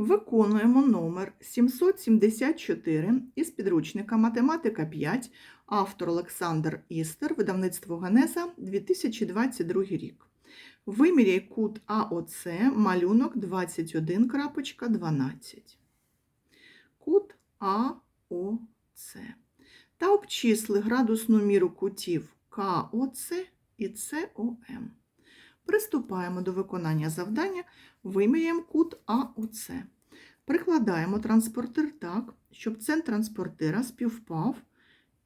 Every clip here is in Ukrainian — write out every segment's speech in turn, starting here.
Виконуємо номер 774 із підручника Математика 5, автор Олександр Істер, видавництво Генеза, 2022 рік. Виміряй кут АОЦ, малюнок 21.12. Кут АОЦ. Та обчисли градусну міру кутів КОЦ і СОМ. Приступаємо до виконання завдання, виміряємо кут АОЦ. Прикладаємо транспортир так, щоб центр транспортира співпав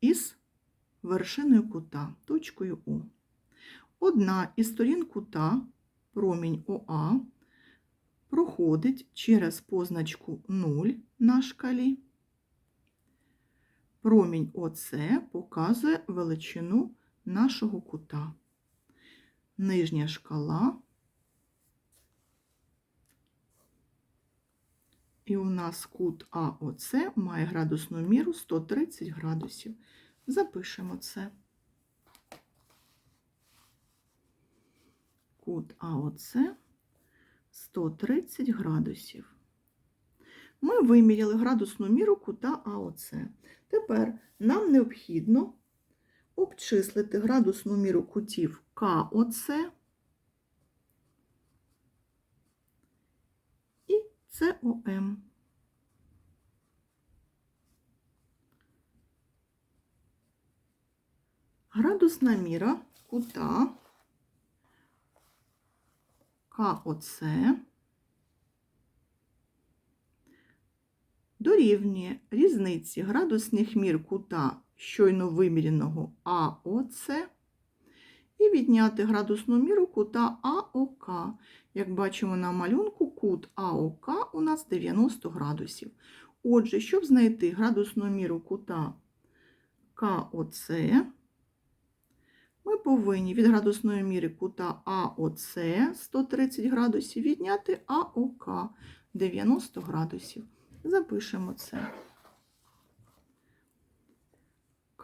із вершиною кута, точкою У. Одна із сторін кута, промінь ОА, проходить через позначку 0 на шкалі. Промінь ОС показує величину нашого кута. Нижня шкала. І у нас кут АОЦ має градусну міру 130 градусів. Запишемо це. Кут АОЦ 130 градусів. Ми виміряли градусну міру кута АОЦ. Тепер нам необхідно обчислити градусну міру кутів КОЦ і СОМ. Градусна міра кута КОЦ дорівнює різниці градусних мір кута щойно виміряного АОЦ і відняти градусну міру кута АОК. Як бачимо на малюнку, кут АОК у нас 90 градусів. Отже, щоб знайти градусну міру кута КОЦ, ми повинні від градусної міри кута АОЦ 130 градусів відняти АОК 90 градусів. Запишемо це.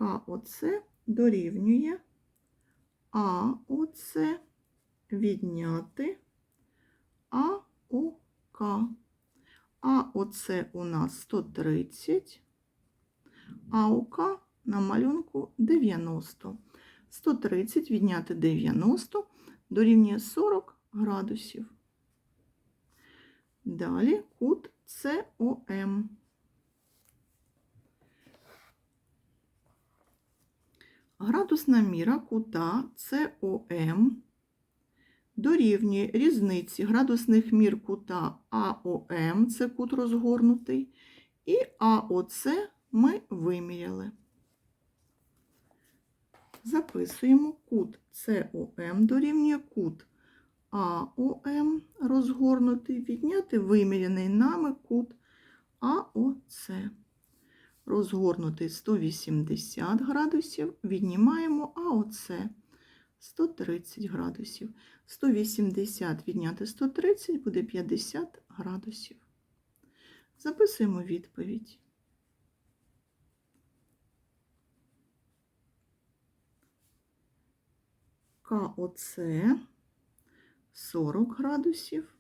КОЦ дорівнює АОЦ відняти АОК. АОЦ у нас 130, АОК на малюнку 90. 130 відняти 90 дорівнює 40 градусів. Далі кут СОМ. Градусна міра кута СОМ дорівнює різниці градусних мір кута АОМ, це кут розгорнутий, і АОЦ ми виміряли. Записуємо кут СОМ дорівнює кут АОМ розгорнутий, відняти виміряний нами кут АОЦ. Розгорнутий 180 градусів, віднімаємо АОЦ 130 градусів. 180 відняти 130 буде 50 градусів. Записуємо відповідь. КОЦ 40 градусів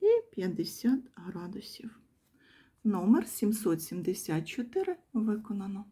і 50 градусів. Номер 774 виконано.